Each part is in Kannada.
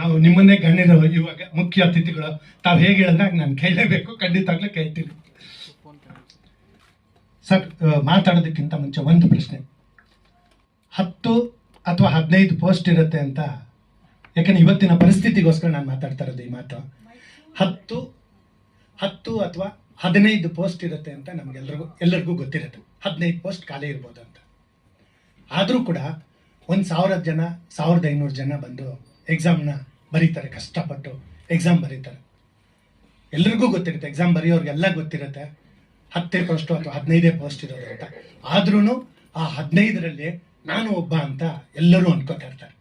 ನಾವು ನಿಮ್ಮನ್ನೇ ಗಣ್ಯರು, ಇವಾಗ ಮುಖ್ಯ ಅತಿಥಿಗಳು. ತಾವು ಹೇಗೆ ಹೇಳಿದಾಗ ನಾನು ಕೇಳಲೇಬೇಕು. ಖಂಡಿತವಾಗ್ಲೂ ಕೇಳ್ತೀನಿ. ಸರ್ ಮಾತಾಡೋದಕ್ಕಿಂತ ಮುಂಚೆ ಒಂದು ಪ್ರಶ್ನೆ. ಹತ್ತು ಅಥವಾ ಹದಿನೈದು ಪೋಸ್ಟ್ ಇರುತ್ತೆ ಅಂತ. ಯಾಕಂದ್ರೆ ಇವತ್ತಿನ ಪರಿಸ್ಥಿತಿಗೋಸ್ಕರ ನಾನು ಮಾತಾಡ್ತಾ ಇರೋದು ಈ ಮಾತು. ಹತ್ತು ಹತ್ತು ಅಥವಾ ಹದಿನೈದು ಪೋಸ್ಟ್ ಇರುತ್ತೆ ಅಂತ ನಮಗೆಲ್ಲರಿಗೂ ಎಲ್ಲರಿಗೂ ಗೊತ್ತಿರುತ್ತೆ. ಹದಿನೈದು ಪೋಸ್ಟ್ ಖಾಲಿ ಇರ್ಬೋದು ಅಂತ. ಆದರೂ ಕೂಡ ಒಂದು ಸಾವಿರ ಜನ, ಸಾವಿರದ ಐನೂರು ಜನ ಬಂದು ಎಕ್ಸಾಮ್ನ ಬರೀತಾರೆ, ಕಷ್ಟಪಟ್ಟು ಎಕ್ಸಾಮ್ ಬರೀತಾರೆ. ಎಲ್ರಿಗೂ ಗೊತ್ತಿರುತ್ತೆ ಎಕ್ಸಾಮ್ ಬರೆಯೋರಿಗೆಲ್ಲ ಗೊತ್ತಿರುತ್ತೆ. ಹತ್ತೇ ಪೋಸ್ಟು ಅಥವಾ ಹದಿನೈದೇ ಪೋಸ್ಟ್ ಇರೋದು ಅಂತ. ಆದ್ರೂ ಆ ಹದಿನೈದರಲ್ಲಿ ನಾನು ಒಬ್ಬ ಅಂತ ಎಲ್ಲರೂ ಅನ್ಕೋತಾ ಇರ್ತಾರೆ.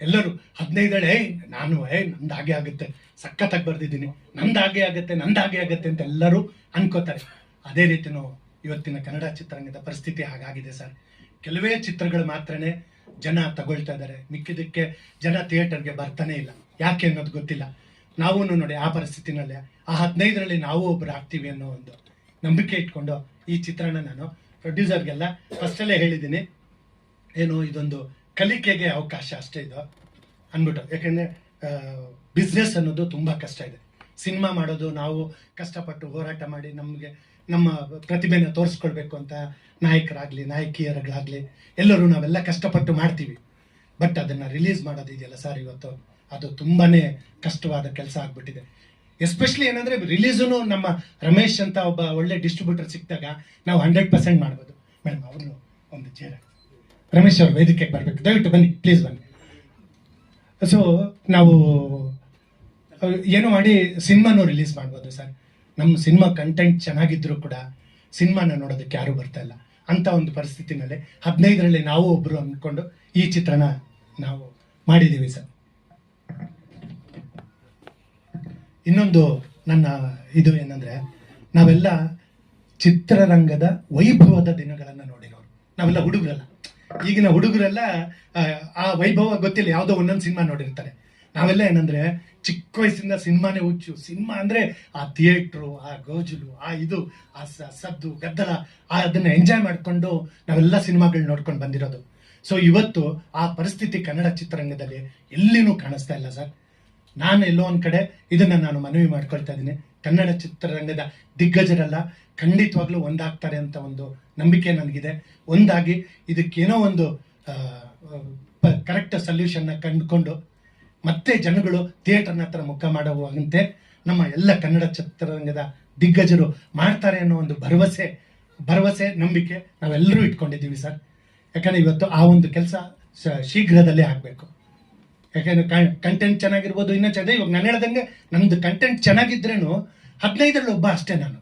ಎಲ್ಲರೂ ಹದಿನೈದಳೆ, ನಾನು, ಏ, ನಂದು ಹಾಗೆ ಆಗುತ್ತೆ. ಸಖತ್ತಾಗಿ ಬರ್ದಿದ್ದೀನಿ. ನಂದು ಹಾಗೆ ಆಗುತ್ತೆ, ನಂದು ಹಾಗೆ ಆಗುತ್ತೆ ಅಂತ ಎಲ್ಲರೂ ಅನ್ಕೋತಾರೆ ಅದೇ ರೀತಿನೂ ಇವತ್ತಿನ ಕನ್ನಡ ಚಿತ್ರರಂಗದ ಪರಿಸ್ಥಿತಿ ಹಾಗಾಗಿದೆ ಸರ್. ಕೆಲವೇ ಚಿತ್ರಗಳು ಮಾತ್ರನೇ ಜನ ತಗೊಳ್ತಾ ಇದ್ದಾರೆ. ಮಿಕ್ಕಿದಕ್ಕೆ ಜನ ಥಿಯೇಟರ್ಗೆ ಬರ್ತಾನೆ ಇಲ್ಲ. ಯಾಕೆ ಅನ್ನೋದು ಗೊತ್ತಿಲ್ಲ. ನಾವು ನೋಡಿ ಆ ಪರಿಸ್ಥಿತಿನಲ್ಲೇ ಆ ಹದಿನೈದರಲ್ಲಿ ನಾವು ಒಬ್ರು ಆಗ್ತೀವಿ ಅನ್ನೋ ಒಂದು ನಂಬಿಕೆ ಇಟ್ಕೊಂಡು ಈ ಚಿತ್ರನ ನಾನು ಪ್ರೊಡ್ಯೂಸರ್ಗೆಲ್ಲ ಫಸ್ಟಲ್ಲೇ ಹೇಳಿದ್ದೀನಿ. ಏನು ಇದೊಂದು ಕಲಿಕೆಗೆ ಅವಕಾಶ ಅಷ್ಟೇ ಇದು ಅಂದ್ಬಿಟ್ಟು. ಯಾಕೆಂದ್ರೆ ಬಿಸ್ನೆಸ್ ಅನ್ನೋದು ತುಂಬಾ ಕಷ್ಟ ಇದೆ. ಸಿನಿಮಾ ಮಾಡೋದು ನಾವು ಕಷ್ಟಪಟ್ಟು ಹೋರಾಟ ಮಾಡಿ ನಮಗೆ ನಮ್ಮ ಪ್ರತಿಭೆನ ತೋರಿಸ್ಕೊಳ್ಬೇಕು ಅಂತ ನಾಯಕರಾಗ್ಲಿ ನಾಯಕಿಯರಾಗ್ಲಿ ಎಲ್ಲರೂ ನಾವೆಲ್ಲ ಕಷ್ಟಪಟ್ಟು ಮಾಡ್ತೀವಿ. ಬಟ್ ಅದನ್ನ ರಿಲೀಸ್ ಮಾಡೋದಿದೆಯಲ್ಲ ಸರ್ ಇವತ್ತು? ಅದು ತುಂಬಾನೇ ಕಷ್ಟವಾದ ಕೆಲಸ ಆಗ್ಬಿಟ್ಟಿದೆ. ಎಸ್ಪೆಷಲಿ ಏನಂದ್ರೆ ರಿಲೀಸು ನಮ್ಮ ರಮೇಶ್ ಅಂತ ಒಬ್ಬ ಒಳ್ಳೆ ಡಿಸ್ಟ್ರಿಬ್ಯೂಟರ್ ಸಿಕ್ಕಿದಾಗ ನಾವು ಹಂಡ್ರೆಡ್ ಪರ್ಸೆಂಟ್ ಮಾಡ್ಬೋದು. ಮೇಡಮ್ ಅವರು ಒಂದು ಚೇರ ರಮೇಶ್ ಅವ್ರ ವೇದಿಕೆಗೆ ಬರಬೇಕು. ದಯವಿಟ್ಟು ಬನ್ನಿ ಪ್ಲೀಸ್ ಬನ್ನಿ. ಸೊ ನಾವು ಏನೋ ಮಾಡಿ ಸಿನಿಮಾನು ರಿಲೀಸ್ ಮಾಡ್ಬೋದು ಸರ್ ನಮ್ಮ ಸಿನಿಮಾ ಕಂಟೆಂಟ್ ಚೆನ್ನಾಗಿದ್ದರೂ ಕೂಡ ಸಿನಿಮಾನ ನೋಡೋದಕ್ಕೆ ಯಾರೂ ಬರ್ತಾ ಇಲ್ಲ. ಅಂತ ಒಂದು ಪರಿಸ್ಥಿತಿನಲ್ಲಿ ಹದಿನೈದರಲ್ಲಿ ನಾವು ಒಬ್ಬರು ಅಂದ್ಕೊಂಡು ಈ ಚಿತ್ರನ ನಾವು ಮಾಡಿದ್ದೀವಿ ಸರ್. ಇನ್ನೊಂದು ನನ್ನ ಇದು ಏನಂದರೆ, ನಾವೆಲ್ಲ ಚಿತ್ರರಂಗದ ವೈಭವದ ದಿನಗಳನ್ನು ನೋಡಿರೋರು. ನಾವೆಲ್ಲ ಹುಡುಗರಲ್ಲ. ಈಗಿನ ಹುಡುಗರೆಲ್ಲ ಆ ವೈಭವ ಗೊತ್ತಿಲ್ಲ. ಯಾವುದೋ ಒಂದೊಂದು ಸಿನಿಮಾ ನೋಡಿರ್ತಾರೆ. ನಾವೆಲ್ಲ ಏನಂದ್ರೆ ಚಿಕ್ಕ ವಯಸ್ಸಿಂದ ಸಿನಿಮಾನೇ ಹುಚ್ಚು. ಸಿನಿಮಾ ಅಂದ್ರೆ ಆ ಥಿಯೇಟ್ರು, ಆ ಗೋಜಲು, ಆ ಇದು, ಆ ಸದ್ದು, ಗದ್ದಲ, ಆ ಅದನ್ನ ಎಂಜಾಯ್ ಮಾಡಿಕೊಂಡು ನಾವೆಲ್ಲ ಸಿನಿಮಾಗಳು ನೋಡ್ಕೊಂಡು ಬಂದಿರೋದು. ಸೊ ಇವತ್ತು ಆ ಪರಿಸ್ಥಿತಿ ಕನ್ನಡ ಚಿತ್ರರಂಗದಲ್ಲಿ ಎಲ್ಲಿನೂ ಕಾಣಿಸ್ತಾ ಇಲ್ಲ ಸರ್. ನಾನು ಎಲ್ಲೋ ಒಂದ್ ಕಡೆ ಇದನ್ನ ನಾನು ಮನವಿ ಮಾಡ್ಕೊಳ್ತಾ ಇದ್ದೀನಿ. ಕನ್ನಡ ಚಿತ್ರರಂಗದ ದಿಗ್ಗಜರೆಲ್ಲ, ಖಂಡಿತವಾಗ್ಲೂ ಒಂದಾಗ್ತಾರೆ ಅಂತ ಒಂದು ನಂಬಿಕೆ ನನಗಿದೆ. ಒಂದಾಗಿ ಇದಕ್ಕೇನೋ ಒಂದು ಕರೆಕ್ಟ್ ಸೊಲ್ಯೂಷನ್ನ ಕಂಡುಕೊಂಡು ಮತ್ತೆ ಜನಗಳು ಥಿಯೇಟರ್ನ ಹತ್ರ ಮುಖ ಮಾಡುವಂತೆ ನಮ್ಮ ಎಲ್ಲ ಕನ್ನಡ ಚಿತ್ರರಂಗದ ದಿಗ್ಗಜರು ಮಾಡ್ತಾರೆ ಅನ್ನೋ ಒಂದು ಭರವಸೆ ಭರವಸೆ, ನಂಬಿಕೆ ನಾವೆಲ್ಲರೂ ಇಟ್ಕೊಂಡಿದ್ದೀವಿ ಸರ್. ಯಾಕಂದ್ರೆ ಇವತ್ತು ಆ ಒಂದು ಕೆಲಸ ಶೀಘ್ರದಲ್ಲೇ ಆಗಬೇಕು. ಯಾಕಂದ್ರೆ ಕಂಟೆಂಟ್ ಚೆನ್ನಾಗಿರ್ಬೋದು ಇನ್ನೂ ಚೆನ್ನಾಗಿ ಇವಾಗ ನಾನು ಹೇಳ್ದಂಗೆ ನಮ್ದು ಕಂಟೆಂಟ್ ಚೆನ್ನಾಗಿದ್ರೇನು ಹದಿನೈದರಲ್ಲಿ ಒಬ್ಬ ಅಷ್ಟೇ ನಾನು.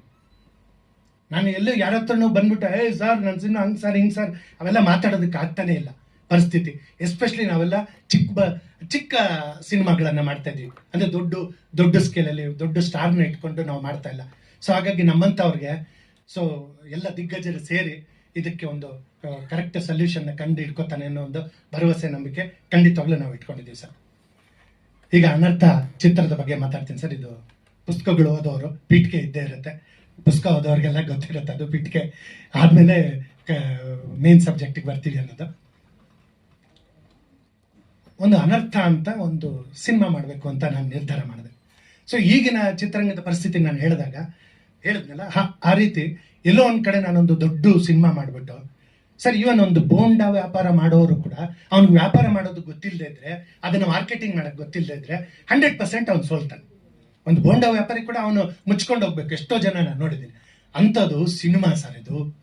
ನಾನು ಎಲ್ಲೂ ಯಾರ ಹತ್ರನೂ ಬಂದ್ಬಿಟ್ಟು ಏ ಸರ್ ನನ್ನ ಸಿನಿಮಾ ಹಂಗೆ ಸರ್, ಹಿಂಗೆ ಸರ್, ಅವೆಲ್ಲ ಮಾತಾಡೋದಕ್ಕೆ ಆಗ್ತಾನೇ ಇಲ್ಲ ಪರಿಸ್ಥಿತಿ. ಎಸ್ಪೆಷಲಿ ನಾವೆಲ್ಲ ಚಿಕ್ಕ ಬ ಚಿಕ್ಕ ಸಿನಿಮಾಗಳನ್ನ ಮಾಡ್ತಾ ಇದ್ವಿ. ಅಂದ್ರೆ ದೊಡ್ಡ ದೊಡ್ಡ ಸ್ಕೇಲಲ್ಲಿ ದೊಡ್ಡ ಸ್ಟಾರ್ನ ಇಟ್ಕೊಂಡು ನಾವು ಮಾಡ್ತಾ ಇಲ್ಲ. ಸೊ ಹಾಗಾಗಿ ನಮ್ಮಂಥವ್ರಿಗೆ ಸೊ ಎಲ್ಲ ದಿಗ್ಗಜರು ಸೇರಿ ಇದಕ್ಕೆ ಒಂದು ಕರೆಕ್ಟ್ ಸೊಲ್ಯೂಷನ್ ಕಂಡು ಹಿಡ್ಕೊತಾನೆ ಅನ್ನೋ ಒಂದು ಭರವಸೆ, ನಂಬಿಕೆ ಖಂಡಿತವಾಗ್ಲೂ ನಾವು ಇಟ್ಕೊಂಡಿದ್ದೀವಿ ಸರ್. ಈಗ ಅನರ್ಥ ಚಿತ್ರದ ಬಗ್ಗೆ ಮಾತಾಡ್ತೀನಿ ಸರ್. ಇದು ಪುಸ್ತಕಗಳು ಓದೋರು ಪೀಠಿಕೆ ಇದ್ದೇ ಇರುತ್ತೆ. ಪುಸ್ತಕ ಓದೋರಿಗೆಲ್ಲ ಗೊತ್ತಿರುತ್ತೆ ಅದು ಪೀಠಿಕೆ ಆದ್ಮೇಲೆ ಮೇನ್ ಸಬ್ಜೆಕ್ಟಿಗೆ ಬರ್ತೀವಿ ಅನ್ನೋದು. ಒಂದು ಅನರ್ಥ ಅಂತ ಒಂದು ಸಿನಿಮಾ ಮಾಡಬೇಕು ಅಂತ ನಾನು ನಿರ್ಧಾರ ಮಾಡಿದೆ. ಸೊ ಈಗಿನ ಚಿತ್ರರಂಗದ ಪರಿಸ್ಥಿತಿ ನಾನು ಹೇಳಿದಾಗ, ಹೇಳಿದ್ನಲ್ಲ, ಹಾ, ಆ ರೀತಿ ಎಲ್ಲೋ ಒಂದು ಕಡೆ ನಾನೊಂದು ದೊಡ್ಡ ಸಿನಿಮಾ ಮಾಡಿಬಿಟ್ಟು, ಸರ್ ಇವನ್ ಒಂದು ಬೋಂಡ ವ್ಯಾಪಾರ ಮಾಡೋರು ಕೂಡ, ಅವ್ನಿಗೆ ವ್ಯಾಪಾರ ಮಾಡೋದು ಗೊತ್ತಿಲ್ಲದೆ ಇದ್ರೆ, ಅದನ್ನ ಮಾರ್ಕೆಟಿಂಗ್ ಮಾಡೋಕೆ ಗೊತ್ತಿಲ್ಲದೆ ಇದ್ರೆ ಹಂಡ್ರೆಡ್ ಪರ್ಸೆಂಟ್ ಅವ್ನು ಸೋಲ್ತಾನೆ. ಒಂದು ಬೋಂಡ ವ್ಯಾಪಾರಿ ಕೂಡ ಅವನು ಮುಚ್ಕೊಂಡು ಹೋಗ್ಬೇಕು. ಎಷ್ಟೋ ಜನ ನಾನು ನೋಡಿದ್ದೀನಿ. ಅಂಥದ್ದು ಸಿನಿಮಾ ಸರ್ ಇದು.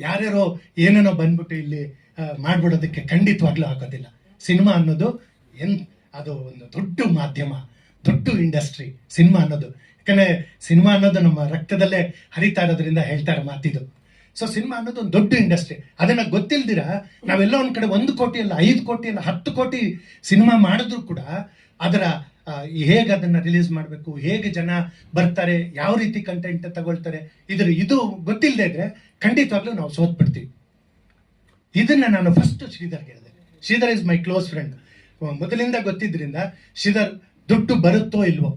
ಯಾರ್ಯಾರೋ ಏನೇನೋ ಬಂದ್ಬಿಟ್ಟು ಇಲ್ಲಿ ಮಾಡ್ಬಿಡೋದಕ್ಕೆ ಖಂಡಿತವಾಗ್ಲೂ ಆಗೋದಿಲ್ಲ ಸಿನಿಮಾ ಅನ್ನೋದು ಎನ್ ಅದು ಒಂದು ದೊಡ್ಡ ಮಾಧ್ಯಮ, ದೊಡ್ಡ ಇಂಡಸ್ಟ್ರಿ ಸಿನಿಮಾ ಅನ್ನೋದು. ಯಾಕಂದರೆ ಸಿನಿಮಾ ಅನ್ನೋದು ನಮ್ಮ ರಕ್ತದಲ್ಲೇ ಹರಿತಾ ಇರೋದ್ರಿಂದ ಹೇಳ್ತಾರೆ ಮಾತಿದು. ಸೊ ಸಿನಿಮಾ ಅನ್ನೋದು ಒಂದು ದೊಡ್ಡ ಇಂಡಸ್ಟ್ರಿ. ಅದನ್ನ ಗೊತ್ತಿಲ್ದಿರ ನಾವೆಲ್ಲ ಒಂದು ಕಡೆ ಒಂದು ಕೋಟಿ ಅಲ್ಲ, ಐದು ಕೋಟಿ ಅಲ್ಲ, ಹತ್ತು ಕೋಟಿ ಸಿನಿಮಾ ಮಾಡಿದ್ರು ಕೂಡ ಅದರ ಹೇಗೆ ಅದನ್ನ ರಿಲೀಸ್ ಮಾಡಬೇಕು, ಹೇಗೆ ಜನ ಬರ್ತಾರೆ, ಯಾವ ರೀತಿ ಕಂಟೆಂಟ್ ತಗೊಳ್ತಾರೆ, ಇದ್ರ ಇದು ಗೊತ್ತಿಲ್ಲದೆ ಇದ್ರೆ ಖಂಡಿತವಾಗ್ಲೂ ನಾವು ಸೋತ್ಬಿಡ್ತೀವಿ. ಇದನ್ನ ನಾನು ಫಸ್ಟ್ ಶ್ರೀಧರ್ಗೆ ಹೇಳಿದೆ. Sridhar is my close friend ಮೊದಲಿಂದ ಗೊತ್ತಿದ್ರಿಂದ ಶ್ರೀಧರ್ ದುಡ್ಡು ಬರುತ್ತೋ ಇಲ್ವೋ?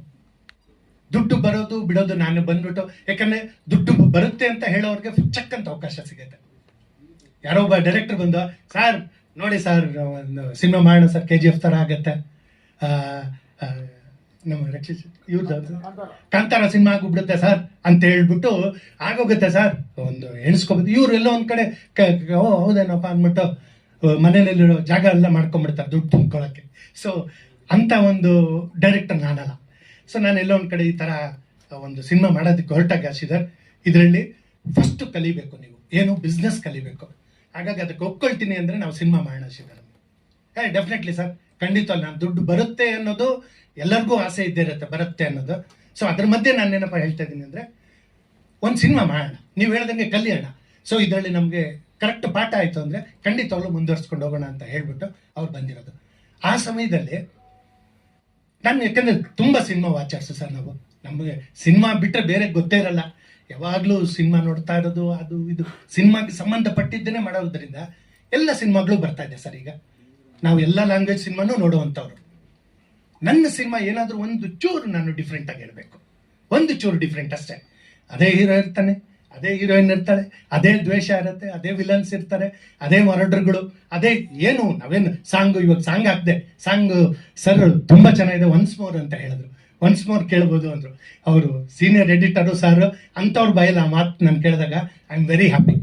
ದುಡ್ಡು ಬರೋದು ಬಿಡೋದು ನಾನು ಬಂದ್ಬಿಟ್ಟು, ಯಾಕಂದ್ರೆ ದುಡ್ಡು ಬರುತ್ತೆ ಅಂತ ಹೇಳೋರ್ಗೆ ಚಕ್ಕಂತ ಅವಕಾಶ ಸಿಗುತ್ತೆ. ಯಾರೋ ಒಬ್ಬ ಡೈರೆಕ್ಟರ್ ಬಂದು, ಸರ್, ನೋಡಿ ಸರ್, ಒಂದು ಸಿನಿಮಾ ಮಾಡೋಣ ಸರ್ ಕೆ ಜಿ ಎಫ್ ಥರ ಆಗತ್ತೆ. ನಮ್ಮ ರಕ್ಷಿಸ್ ಇವ್ರದ್ದು ಕಾಂತಾರ ಸಿನಿಮಾ ಆಗ್ಬಿಡುತ್ತೆ ಸರ್ ಅಂತ ಹೇಳ್ಬಿಟ್ಟು ಆಗೋಗುತ್ತೆ ಸರ್. ಒಂದು ಎಣಿಸ್ಕೋಬೋದು. ಇವ್ರು ಎಲ್ಲೋ ಒಂದ್ ಕಡೆ ಓ, ಹೌದೇನಪ್ಪ ಅಂದ್ಬಿಟ್ಟು ಮನೇಲಿರೋ ಜಾಗ ಎಲ್ಲ ಮಾಡ್ಕೊಂಡ್ಬಿಡ್ತಾರೆ, ದುಡ್ಡು ತುಂಬ್ಕೊಳ್ಳೋಕ್ಕೆ ಸೊ ಅಂತ ಒಂದು ಡೈರೆಕ್ಟರ್ ನಾನಲ್ಲ. ಸೊ ನಾನು ಎಲ್ಲೋ ಒಂದು ಕಡೆ ಈ ಥರ ಒಂದು ಸಿನಿಮಾ ಮಾಡೋದಕ್ಕೆ ಹೊರಟಾಗ ಶ್ರೀಧರ್ ಇದರಲ್ಲಿ ಫಸ್ಟ್ ಕಲಿಬೇಕು ನೀವು. ಏನು ಬಿಸ್ನೆಸ್ ಕಲಿಬೇಕು. ಹಾಗಾಗಿ ಅದಕ್ಕೆ ಒಪ್ಕೊಳ್ತೀನಿ ಅಂದರೆ ನಾವು ಸಿನಿಮಾ ಮಾಡೋಣ ಶ್ರೀಧರ್ ಏ ಡೆಫಿನೆಟ್ಲಿ ಸರ್ ಖಂಡಿತ ನಾನು ದುಡ್ಡು ಬರುತ್ತೆ ಅನ್ನೋದು ಎಲ್ಲರಿಗೂ ಆಸೆ ಇದ್ದೇ ಇರುತ್ತೆ, ಬರುತ್ತೆ ಅನ್ನೋದು. ಸೊ ಅದ್ರ ಮಧ್ಯೆ ನಾನು ಏನಪ್ಪ ಹೇಳ್ತಾ ಇದ್ದೀನಿ ಅಂದರೆ, ಒಂದು ಸಿನಿಮಾ ಮಾಡೋಣ. ನೀವು ಹೇಳ್ದಂಗೆ ಕಲಿಯೋಣ. ಸೊ ಇದರಲ್ಲಿ ನಮಗೆ ಕರೆಕ್ಟ್ ಪಾಠ ಆಯಿತು ಅಂದರೆ ಖಂಡಿತವಾಗ್ಲೂ ಮುಂದುವರ್ಸ್ಕೊಂಡು ಹೋಗೋಣ ಅಂತ ಹೇಳ್ಬಿಟ್ಟು ಅವ್ರು ಬಂದಿರೋದು. ಆ ಸಮಯದಲ್ಲಿ ನಾನು ಯಾಕಂದರೆ ತುಂಬ ಸಿನಿಮಾ ವಾಚರ್ಸು ಸರ್ ನಾವು. ನಮಗೆ ಸಿನಿಮಾ ಬಿಟ್ಟರೆ ಬೇರೆ ಗೊತ್ತೇ ಇರಲ್ಲ. ಯಾವಾಗಲೂ ಸಿನಿಮಾ ನೋಡ್ತಾ ಇರೋದು, ಅದು, ಇದು. ಸಿನಿಮಾಗೆ ಸಂಬಂಧಪಟ್ಟಿದ್ದೇನೆ ಮಾಡೋದ್ರಿಂದ ಎಲ್ಲ ಸಿನಿಮಾಗಳು ಬರ್ತಾ ಇದೆ ಸರ್ ಈಗ. ನಾವು ಎಲ್ಲ ಲ್ಯಾಂಗ್ವೇಜ್ ಸಿನಿಮಾನು ನೋಡುವಂಥವ್ರು. ನನ್ನ ಸಿನಿಮಾ ಏನಾದರೂ ಒಂದು ಚೂರು ನಾನು ಡಿಫ್ರೆಂಟಾಗಿ ಹೇಳಬೇಕು ಹೇಳ್ಬೇಕು. ಒಂದು ಚೂರು ಡಿಫ್ರೆಂಟ್ ಅಷ್ಟೇ. ಅದೇ ಹೀರೋ ಇರ್ತಾನೆ. ಅದೇ ಹೀರೋಯಿನ್ ಇರ್ತಾಳೆ, ಅದೇ ದ್ವೇಷ ಇರುತ್ತೆ, ಅದೇ ವಿಲನ್ಸ್ ಇರ್ತಾರೆ, ಅದೇ ಮರಡರ್ಗಳು, ಅದೇ ಏನು, ನಾವೇನು ಸಾಂಗ್, ಇವಾಗ ಸಾಂಗ್ ಹಾಕ್ದೆ, ಸಾಂಗ್ ಸರ್ ತುಂಬಾ ಚೆನ್ನಾಗಿದೆ ಒನ್ಸ್ ಮೋರ್ ಅಂತ ಹೇಳಿದ್ರು. ಒನ್ಸ್ ಮೋರ್ ಕೇಳ್ಬೋದು ಅಂದ್ರು. ಅವರು ಸೀನಿಯರ್ ಎಡಿಟರು ಸರ್ ಅಂಥವ್ರ ಬಾಯಲ್ಲಿ ಆ ಮಾತು ನಾನು ಕೇಳಿದಾಗ ಐ ಆಮ್ ವೆರಿ ಹ್ಯಾಪಿ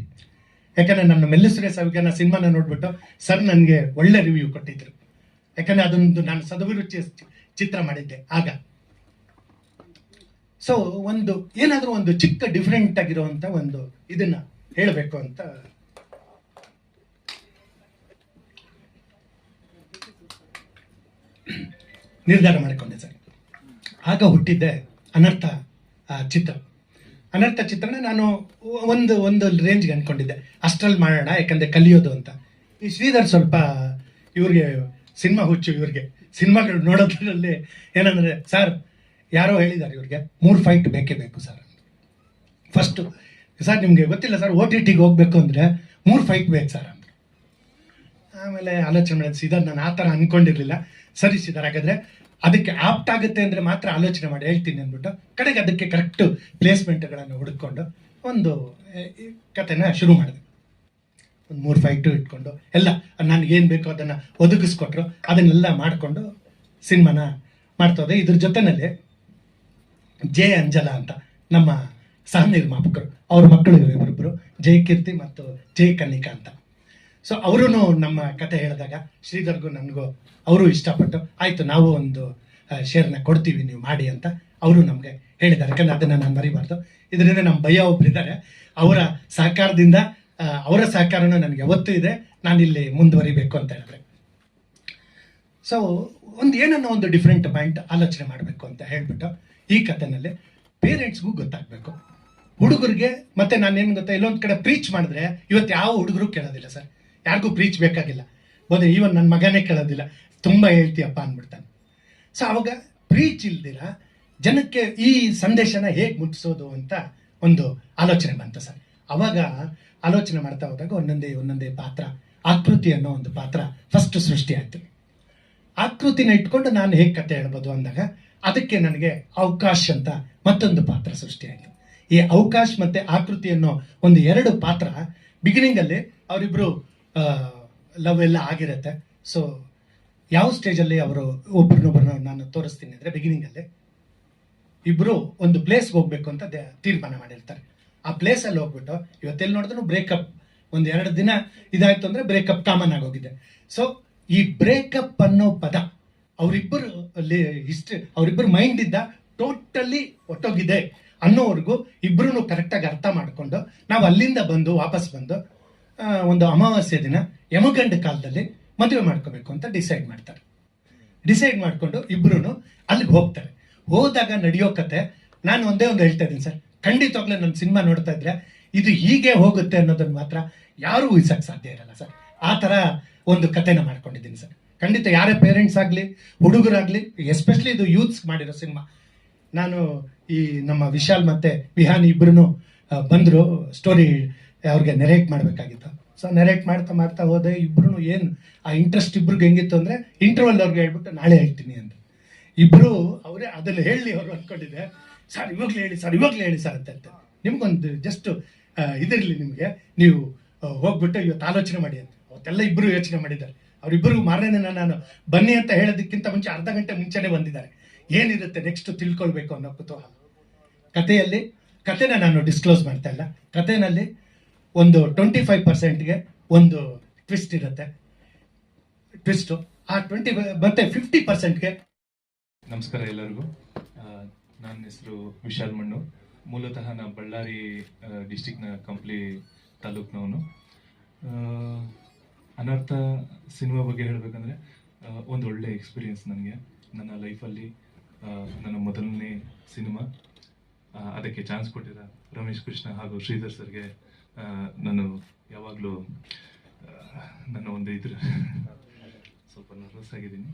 ಯಾಕಂದ್ರೆ ನನ್ನ ಮೆಲ್ಲಿಸುರೆ ಸಾವಿಗೆ ಸಿನಿಮಾನ ನೋಡ್ಬಿಟ್ಟು ಸರ್ ನನಗೆ ಒಳ್ಳೆ ರಿವ್ಯೂ ಕೊಟ್ಟಿದ್ರು. ಯಾಕಂದ್ರೆ ಅದೊಂದು ನಾನು ಸದಭಿರುಚಿ ಚಿತ್ರ ಮಾಡಿದ್ದೆ, ಆಗ. ಸೊ ಒಂದು, ಏನಾದರೂ ಒಂದು ಚಿಕ್ಕ ಡಿಫ್ರೆಂಟ್ ಆಗಿರುವಂತ ಒಂದು ಇದನ್ನ ಹೇಳಬೇಕು ಅಂತ. ನಿರ್ಧಾರ ಮಾಡಿಕೊಂಡೆ ಸರ್. ಆಗ ಹುಟ್ಟಿದ್ದೆ ಅನರ್ಥ ಚಿತ್ರ. ಅನರ್ಥ ಚಿತ್ರನ ನಾನು ಒಂದು ಒಂದು ರೇಂಜ್ಗೆ ಅನ್ಕೊಂಡಿದ್ದೆ. ಅಷ್ಟ್ರಲ್ಲಿ ಮಾಡೋಣ ಯಾಕಂದ್ರೆ ಕಲಿಯೋದು ಅಂತ. ಈ ಶ್ರೀಧರ್ ಸ್ವಲ್ಪ ಇವ್ರಿಗೆ, ಸಿನಿಮಾ ಹುಚ್ಚು ಇವ್ರಿಗೆ. ಸಿನಿಮಾಗಳು ನೋಡೋದ್ರಲ್ಲಿ ಏನಂದ್ರೆ, ಸರ್ ಯಾರೋ ಹೇಳಿದ್ದಾರೆ ಇವ್ರಿಗೆ, ಮೂರು ಫೈಟ್ ಬೇಕೇ ಬೇಕು ಸರ್ ಫಸ್ಟು ಸರ್ ನಿಮಗೆ ಗೊತ್ತಿಲ್ಲ ಸರ್ ಓ ಟಿ ಟಿಗೆ ಹೋಗಬೇಕು ಅಂದರೆ ಮೂರು ಫೈಟ್ ಬೇಕು ಸರ್ ಅಂದರು ಆಮೇಲೆ ಆಲೋಚನೆ ಮಾಡಿದ ಸೀದಾ ನಾನು ಆ ಥರ ಅಂದ್ಕೊಂಡಿರಲಿಲ್ಲ ಸರಿ ಸಿದ್ಧಾರ್ ಹಾಗಾದರೆ ಅದಕ್ಕೆ ಆಪ್ಟ್ ಆಗುತ್ತೆ ಅಂದರೆ ಮಾತ್ರ ಆಲೋಚನೆ ಮಾಡಿ ಹೇಳ್ತೀನಿ ಅಂದ್ಬಿಟ್ಟು, ಕಡೆಗೆ ಅದಕ್ಕೆ ಕರೆಕ್ಟ್ ಪ್ಲೇಸ್ಮೆಂಟ್ಗಳನ್ನು ಹುಡುಕೊಂಡು ಒಂದು ಕಥೆನ ಶುರು ಮಾಡಿದೆ. ಒಂದು ಮೂರು ಫೈಟು ಇಟ್ಕೊಂಡು, ಎಲ್ಲ ನನಗೇನು ಬೇಕೋ ಅದನ್ನು ಒದಗಿಸ್ಕೊಟ್ರು, ಅದನ್ನೆಲ್ಲ ಮಾಡಿಕೊಂಡು ಸಿನಿಮಾನ ಮಾಡ್ತದೆ ಇದ್ರ ಜೊತೆನಲ್ಲಿ ಜೆ ಅಂಜಲ ಅಂತ ನಮ್ಮ ಸಹ ನಿರ್ಮಾಪಕರು, ಅವ್ರ ಮಕ್ಕಳು ಇವರಿಬ್ಬರು ಜೈ ಕೀರ್ತಿ ಮತ್ತು ಜೈ ಕನ್ನಿಕಾ ಅಂತ. ಸೊ ಅವರು ನಮ್ಮ ಕತೆ ಹೇಳಿದಾಗ ಶ್ರೀಧರ್ಗೂ ನನಗೂ ಅವರು ಇಷ್ಟಪಟ್ಟು, ಆಯಿತು, ನಾವು ಒಂದು ಶೇರ್ನ ಕೊಡ್ತೀವಿ, ನೀವು ಮಾಡಿ ಅಂತ ಅವರು ನಮಗೆ ಹೇಳಿದ್ದಾರೆ. ಯಾಕಂದರೆ ಅದನ್ನು ನಾನು ಮರಿಬಾರ್ದು. ಇದರಿಂದ ನಮ್ಮ ಭಯ ಒಬ್ಬರಿದ್ದಾರೆ ಅವರ ಸಹಕಾರದಿಂದ ಅವರ ಸಹಕಾರನೂ ನನಗೆ ಯಾವತ್ತೂ ಇದೆ. ನಾನು ಇಲ್ಲಿ ಮುಂದುವರಿಬೇಕು ಅಂತ ಹೇಳಿದ್ರೆ. ಸೊ ಒಂದು ಏನನ್ನೋ ಒಂದು ಡಿಫ್ರೆಂಟ್ ಪಾಯಿಂಟ್ ಆಲೋಚನೆ ಮಾಡಬೇಕು ಅಂತ ಹೇಳ್ಬಿಟ್ಟು ಈ ಕಥೆನಲ್ಲಿ ಪೇರೆಂಟ್ಸ್ಗೂ ಗೊತ್ತಾಗಬೇಕು. ಹುಡುಗರಿಗೆ ಮತ್ತೆ ನಾನೇನು ಗೊತ್ತಾ, ಇಲ್ಲೊಂದು ಕಡೆ ಪ್ರೀಚ್ ಮಾಡಿದ್ರೆ ಇವತ್ತು ಯಾವ ಹುಡುಗರು ಕೇಳೋದಿಲ್ಲ ಸರ್. ಯಾರಿಗೂ ಪ್ರೀಚ್ ಬೇಕಾಗಿಲ್ಲ. ಬೋದೆ ಈವನ್ ನನ್ನ ಮಗನೇ ಕೇಳೋದಿಲ್ಲ. ತುಂಬ ಹೇಳ್ತೀಯಪ್ಪ ಅಂದ್ಬಿಡ್ತಾನೆ. ಸೊ ಅವಾಗ ಪ್ರೀಚ್ ಇಲ್ದಿರ ಜನಕ್ಕೆ ಈ ಸಂದೇಶನ ಹೇಗೆ ಮುಟ್ಟಿಸೋದು ಅಂತ ಒಂದು ಆಲೋಚನೆ ಬಂತು ಸರ್. ಅವಾಗ ಆಲೋಚನೆ ಮಾಡ್ತಾ ಹೋದಾಗ ಒಂದೊಂದೇ ಒಂದೊಂದೇ ಪಾತ್ರ, ಆಕೃತಿ ಅನ್ನೋ ಒಂದು ಪಾತ್ರ ಫಸ್ಟ್ ಸೃಷ್ಟಿ ಆಯ್ತು. ಆಕೃತಿನ ಇಟ್ಕೊಂಡು ನಾನು ಹೇಗೆ ಕತೆ ಹೇಳ್ಬೋದು ಅಂದಾಗ ಅದಕ್ಕೆ ನನಗೆ ಅವಕಾಶ ಅಂತ ಮತ್ತೊಂದು ಪಾತ್ರ ಸೃಷ್ಟಿಯಾಯಿತು ಈ ಅವಕಾಶ ಮತ್ತೆ ಆಕೃತಿ ಅನ್ನೋ ಒಂದು ಎರಡು ಪಾತ್ರ ಬಿಗಿನಿಂಗ್ ಅಲ್ಲಿ ಅವರಿಬ್ರು ಲವ್ ಎಲ್ಲ ಆಗಿರುತ್ತೆ. ಸೊ ಯಾವ ಸ್ಟೇಜಲ್ಲಿ ಅವರು ಒಬ್ರನ್ನೊಬ್ಬರನ್ನ ನಾನು ತೋರಿಸ್ತೀನಿ ಅಂದ್ರೆ ಬಿಗಿನಿಂಗ್ ಅಲ್ಲಿ ಇಬ್ರು ಒಂದು ಪ್ಲೇಸ್ಗೆ ಹೋಗಬೇಕು ಅಂತ ತೀರ್ಮಾನ ಮಾಡಿರ್ತಾರೆ. ಆ ಪ್ಲೇಸಲ್ಲಿ ಹೋಗ್ಬಿಟ್ಟು ಇವತ್ತೆಲ್ಲಿ ನೋಡಿದ್ರು ಬ್ರೇಕಪ್ ಒಂದು ಎರಡು ದಿನ ಇದಾಯ್ತು ಅಂದ್ರೆ ಬ್ರೇಕಪ್ ಕಾಮನ್ ಆಗೋಗಿದೆ ಸೊ ಈ ಬ್ರೇಕಪ್ ಅನ್ನೋ ಪದ, ಅವರಿಬ್ಬರು ಅಲ್ಲಿ ಹಿಸ್ಟ್ರಿ, ಅವರಿಬ್ಬರು ಮೈಂಡ್ ಇದ್ದ ಟೋಟಲಿ ಒಟ್ಟೋಗಿದೆ ಅನ್ನೋವರೆಗೂ ಇಬ್ಬರೂ ಕರೆಕ್ಟಾಗಿ ಅರ್ಥ ಮಾಡಿಕೊಂಡು ನಾವು ಅಲ್ಲಿಂದ ಬಂದು, ವಾಪಸ್ ಬಂದು ಒಂದು ಅಮಾವಾಸ್ಯ ದಿನ ಯಮಗಂಡ ಕಾಲದಲ್ಲಿ ಮದುವೆ ಮಾಡ್ಕೋಬೇಕು ಅಂತ ಡಿಸೈಡ್ ಮಾಡ್ತಾರೆ. ಡಿಸೈಡ್ ಮಾಡಿಕೊಂಡು ಇಬ್ಬರೂ ಅಲ್ಲಿಗೆ ಹೋಗ್ತಾರೆ. ಹೋದಾಗ ನಡೆಯೋ ಕತೆ, ನಾನು ಒಂದೇ ಒಂದು ಹೇಳ್ತಾ ಇದ್ದೀನಿ ಸರ್, ಖಂಡಿತವಾಗ್ಲೂ ನನ್ನ ಸಿನಿಮಾ ನೋಡ್ತಾ ಇದ್ರೆ ಇದು ಹೀಗೆ ಹೋಗುತ್ತೆ ಅನ್ನೋದನ್ನು ಮಾತ್ರ ಯಾರೂ ಊಹಿಸಕ್ಕೆ ಸಾಧ್ಯ ಇರಲ್ಲ ಸರ್. ಆ ಥರ ಒಂದು ಕಥೆನ ಮಾಡ್ಕೊಂಡಿದ್ದೀನಿ ಸರ್. ಖಂಡಿತ ಯಾರೇ ಪೇರೆಂಟ್ಸ್ ಆಗಲಿ, ಹುಡುಗರಾಗಲಿ ಎಸ್ಪೆಷಲಿ ಇದು ಯೂತ್ಸ್ ಮಾಡಿರೋ ಸಿನಿಮಾ ನಾನು ಈ ನಮ್ಮ ವಿಶಾಲ್ ಮತ್ತೆ ವಿಹಾನ್ ಇಬ್ಬರೂ ಬಂದ್ರು ಸ್ಟೋರಿ ಅವ್ರಿಗೆ ನೆರೇಟ್ ಮಾಡಬೇಕಾಗಿತ್ತು. ಸೊ ನೆರೇಟ್ ಮಾಡ್ತಾ ಮಾಡ್ತಾ ಹೋದೆ ಇಬ್ರು ಏನು ಆ ಇಂಟ್ರೆಸ್ಟ್ ಇಬ್ರಿಗೆ ಹೆಂಗಿತ್ತು ಅಂದ್ರೆ ಇಂಟರ್ವಲ್ ಅವ್ರಿಗೆ ಹೇಳ್ಬಿಟ್ಟು ನಾಳೆ ಹೇಳ್ತೀನಿ ಅಂತ ಇಬ್ಬರು ಅವರೇ ಅದನ್ನ ಹೇಳಿ ಅವ್ರು ಅಂದ್ಕೊಂಡಿದ್ದೆ ಸರ್, ಇವಾಗ್ಲೇ ಹೇಳಿ, ಸರ್, ಇವಾಗ್ಲೇ ಹೇಳಿ ಸರ್, ಅಂತ ನಿಮ್ಗೊಂದು ಜಸ್ಟ್ ಇದಿರಲಿ ನಿಮಗೆ. ನೀವು ಹೋಗ್ಬಿಟ್ಟು ಇವತ್ತು ಆಲೋಚನೆ ಮಾಡಿ ಅಂತ. ಅವತ್ತೆಲ್ಲ ಇಬ್ಬರು ಯೋಚನೆ ಮಾಡಿದ್ದಾರೆ. ಅವರಿಬ್ಬರಿಗೂ ಮಾರನೇ ನಾನು ಬನ್ನಿ ಅಂತ ಹೇಳೋದಕ್ಕಿಂತ ಮುಂಚೆ ಅರ್ಧ ಗಂಟೆ ಮುಂಚೆನೇ ಬಂದಿದ್ದಾರೆ. ಏನಿರುತ್ತೆ ನೆಕ್ಸ್ಟ್ ತಿಳ್ಕೊಳ್ಬೇಕು ಅನ್ನೋ ಕುತೂಹಲ. ಕಥೆಯಲ್ಲಿ, ಕಥೆನ ನಾನು ಡಿಸ್ಕ್ಲೋಸ್ ಮಾಡ್ತಾ ಇಲ್ಲ. ಕಥೆನಲ್ಲಿ ಒಂದು ಟ್ವೆಂಟಿ ಫೈವ್ ಪರ್ಸೆಂಟ್ಗೆ ಒಂದು ಟ್ವಿಸ್ಟ್ ಇರುತ್ತೆ. ಟ್ವಿಸ್ಟು ಆ ಟ್ವೆಂಟಿ ಮತ್ತೆ ಫಿಫ್ಟಿ ಪರ್ಸೆಂಟ್ಗೆ ನಮಸ್ಕಾರ ಎಲ್ಲರಿಗೂ. ನನ್ನ ಹೆಸರು ವಿಶಾಲ್ ಮಣ್ಣು. ಮೂಲತಃ ನಾನು ಬಳ್ಳಾರಿ ಡಿಸ್ಟಿಕ್ನ ಕಂಪ್ಲಿ ತಾಲೂಕ್ನವನು. ಅನರ್ಥ ಸಿನಿಮಾ ಬಗ್ಗೆ ಹೇಳಬೇಕಂದ್ರೆ ಒಂದು ಒಳ್ಳೆ ಎಕ್ಸ್ಪೀರಿಯನ್ಸ್ ನನಗೆ. ನನ್ನ ಲೈಫಲ್ಲಿ ನನ್ನ ಮೊದಲನೇ ಸಿನಿಮಾ. ಅದಕ್ಕೆ ಚಾನ್ಸ್ ಕೊಟ್ಟಿರೋ ರಮೇಶ್ ಕೃಷ್ಣ ಹಾಗೂ ಶ್ರೀಧರ್ ಸರ್ಗೆ ನಾನು ಯಾವಾಗಲೂ ನನ್ನ ಒಂದು ಇದ್ರ. ಸ್ವಲ್ಪ ನರ್ವಸ್ ಆಗಿದ್ದೀನಿ.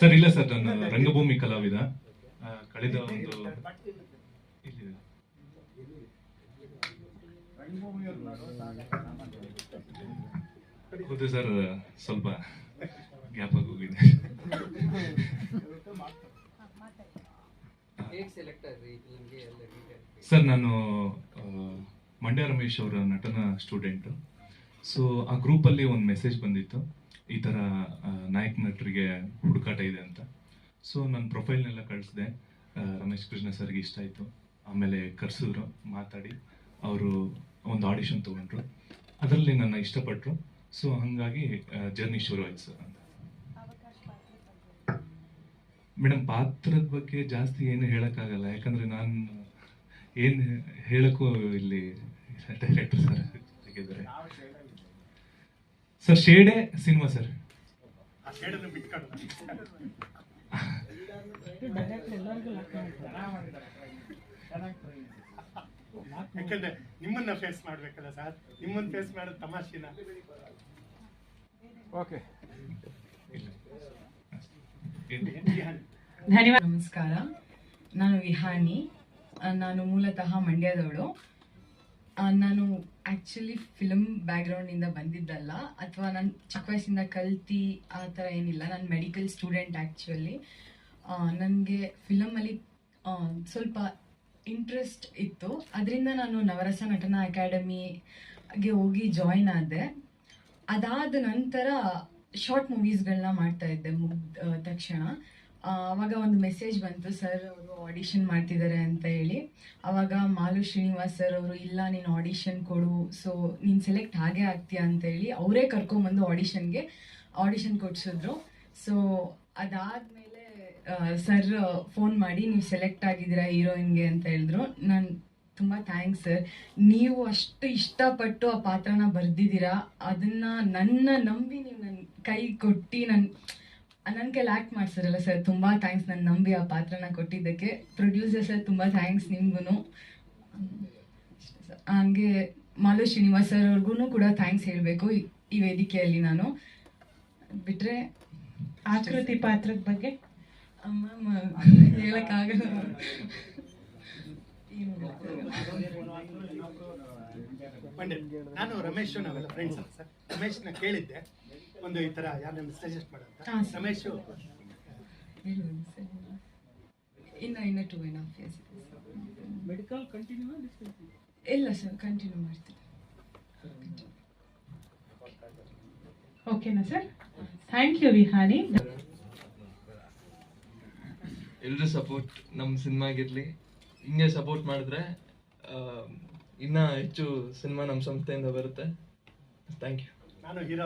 ಸರ್ ಇಲ್ಲ ಸರ್ ನಾನು ರಂಗಭೂಮಿ ಕಲಾವಿದ. ಕಳೆದ ಒಂದು. ಹೌದು ಸರ್ ಸ್ವಲ್ಪ ಗ್ಯಾಪ್ ಆಗಿ ಹೋಗಿದೆ. ಹೇಗೆ ಸೆಲೆಕ್ಟ್ ಆದ್ರಿ? ಈ ಫಿಲ್ಮ್ಗೆ ಎಲ್ಲ ಡೀಟೇಲ್ ಸರ್ ನಾನು ಮಂಡ್ಯ ರಮೇಶ್ ಅವರ ನಟನ ಸ್ಟೂಡೆಂಟು ಸೊ ಆ ಗ್ರೂಪಲ್ಲಿ ಒಂದು ಮೆಸೇಜ್ ಬಂದಿತ್ತು. ಈ ಥರ ನಾಯಕ ನಟರಿಗೆ ಹುಡುಕಾಟ ಇದೆ ಅಂತ. ಸೊ ನನ್ನ ಪ್ರೊಫೈಲ್ನೆಲ್ಲ ಕಳಿಸಿದೆ. ರಮೇಶ್ ಕೃಷ್ಣ ಸರ್ಗೆ ಇಷ್ಟ ಆಯಿತು. ಆಮೇಲೆ ಕರೆಸಿದ್ರು ಮಾತಾಡಿ. ಅವರು ಒಂದು ಆಡಿಷನ್ ತಗೊಂಡ್ರು. ಅದರಲ್ಲಿ ನನ್ನ ಇಷ್ಟಪಟ್ಟರು ಸೊ ಹಾಗಾಗಿ ಜರ್ನಿ ಶುರು ಆಯ್ತು ಸರ್ ಅಂತ. ಮೇಡಮ್ ಪಾತ್ರದ ಬಗ್ಗೆ ಜಾಸ್ತಿ ಏನು ಹೇಳೋಕ್ಕಾಗಲ್ಲ. ಯಾಕಂದ್ರೆ ನಾನು ಏನು ಹೇಳಕ್ಕೂ ಇಲ್ಲಿ ಡೈರೆಕ್ಟರ್ ಸರ್ ಆಗಿದ್ದಾರೆ ಸರ್ ಶೇಡೆ ಸಿನಿಮಾ ಸರ್. ಯಾಕಂದ್ರೆ ನಿಮ್ಮನ್ನ ಫೇಸ್ ಮಾಡ್ಬೇಕಲ್ಲ ಸರ್ ನಿಮ್ಮನ್ನ ಫೇಸ್ ಮಾಡೋದು ತಮಾಷೆನ? ಓಕೆ? ಧನ್ಯವಾದ. ನಮಸ್ಕಾರ. ನಾನು ವಿಹಾನಿ. ನಾನು ಮೂಲತಃ ಮಂಡ್ಯದವಳು. ನಾನು ಆ್ಯಕ್ಚುಲಿ ಫಿಲಮ್ ಬ್ಯಾಕ್ಗ್ರೌಂಡಿಂದ ಬಂದಿದ್ದಲ್ಲ ಅಥವಾ ನಾನು ಚಿಕ್ಕ ವಯಸ್ಸಿಂದ ಕಲ್ತಿ ಆ ಥರ ಏನಿಲ್ಲ. ನಾನು ಮೆಡಿಕಲ್ ಸ್ಟೂಡೆಂಟ್ ಆ್ಯಕ್ಚುಲಿ ನನಗೆ ಫಿಲಮಲ್ಲಿ ಸ್ವಲ್ಪ ಇಂಟ್ರೆಸ್ಟ್ ಇತ್ತು. ಅದರಿಂದ ನಾನು ನವರಸ ನಟನಾ ಅಕಾಡೆಮಿಗೆ ಹೋಗಿ ಜಾಯ್ನ್ ಆದೆ. ಅದಾದ ನಂತರ ಶಾರ್ಟ್ ಮೂವೀಸ್ಗಳನ್ನ ಮಾಡ್ತಾ ಇದ್ದೆ ಮುಗ್ದ ತಕ್ಷಣ. ಆವಾಗ ಒಂದು ಮೆಸೇಜ್ ಬಂತು ಸರ್ ಅವರು ಆಡಿಷನ್ ಮಾಡ್ತಿದ್ದಾರೆ ಅಂತ ಹೇಳಿ. ಅವಾಗ ಮಾಲು ಶ್ರೀನಿವಾಸ್ ಸರ್ ಅವರು, ಇಲ್ಲ, ನೀನು ಆಡಿಷನ್ ಕೊಡು. ಸೊ ನೀನು ಸೆಲೆಕ್ಟ್ ಹಾಗೆ ಆಗ್ತೀಯಾ? ಅಂತ ಹೇಳಿ, ಅವರೇ ಕರ್ಕೊಂಬಂದು ಆಡಿಷನ್ಗೆ ಆಡಿಷನ್ ಕೊಡ್ಸಿದ್ರು. ಸೊ ಅದಾದ್ಮೇಲೆ ಸರ್, ಫೋನ್ ಮಾಡಿ ನೀವು ಸೆಲೆಕ್ಟ್ ಆಗಿದ್ದೀರಾ ಹೀರೋಯಿನ್ಗೆ ಅಂತ ಹೇಳಿದ್ರು. ನಾನು ತುಂಬ ಥ್ಯಾಂಕ್ಸ್ ಸರ್. ನೀವು ಅಷ್ಟು ಇಷ್ಟಪಟ್ಟು ಆ ಪಾತ್ರನ ಬರೆದಿದ್ದೀರಾ. ಅದನ್ನ ನನ್ನ ನಂಬಿ ನೀವು ನನ್ನ ಕೈ ಕೊಟ್ಟು ನನ್ನ ನನ್ನ ಕೈಲಿ ಆ್ಯಕ್ಟ್ ಮಾಡ್ಸಿರಲ್ಲ ಸರ್, ತುಂಬ ಥ್ಯಾಂಕ್ಸ್. ನನ್ನ ನಂಬಿ ಆ ಪಾತ್ರನ ಕೊಟ್ಟಿದ್ದಕ್ಕೆ. ಪ್ರೊಡ್ಯೂಸರ್ ಸರ್, ತುಂಬ ಥ್ಯಾಂಕ್ಸ್ ನಿಮ್ಗೂ ಹಂಗೆ ಮಾಲು ಶ್ರೀನಿವಾಸ್ ಸರ್ ಅವ್ರಿಗೂ ಕೂಡ ಥ್ಯಾಂಕ್ಸ್ ಹೇಳಬೇಕು ಈ ವೇದಿಕೆಯಲ್ಲಿ ನಾನು. ಬಿಟ್ಟರೆ ಆಕೃತಿ ಪಾತ್ರದ ಬಗ್ಗೆ ಮ್ಯಾಮ್ ಹೇಳಕ್ಕಾಗಲ್ಲ. ನಾನು ರಮೇಶ್ ನಾವೆಲ್ಲ ಫ್ರೆಂಡ್ಸ್ ಸರ್. ರಮೇಶ್ನ ಕೇಳಿದ್ದೆ. ಒಂದು ಈ ತರ ಯಾರನ್ನ ಸಜೆಸ್ಟ್ ಸರ್. ರಮೇಶ್ ಇನ್ನ ಇನ್ನ two in and half years medical continue ಇಲ್ಲ ಸರ್ ಕಂಟಿನ್ಯೂ ಮಾಡ್ತೀನಿ. ಓಕೆನಾ ಸರ್? ಥ್ಯಾಂಕ್ ಯು ವಿಹಾನಿ ಎಲ್ರೂ ಸಪೋರ್ಟ್ ನಮ್ಮ ಸಿನಿಮಾಗಿರಲಿ ಹಿಂಗೆ ಸಪೋರ್ಟ್ ಮಾಡಿದ್ರೆ ಇನ್ನೂ ಹೆಚ್ಚು ಸಿನಿಮಾ ನಮ್ಮ ಸಂಸ್ಥೆಯಿಂದ ಬರುತ್ತೆ. ಥ್ಯಾಂಕ್ ಯು ನಾನು ಹೀರೋ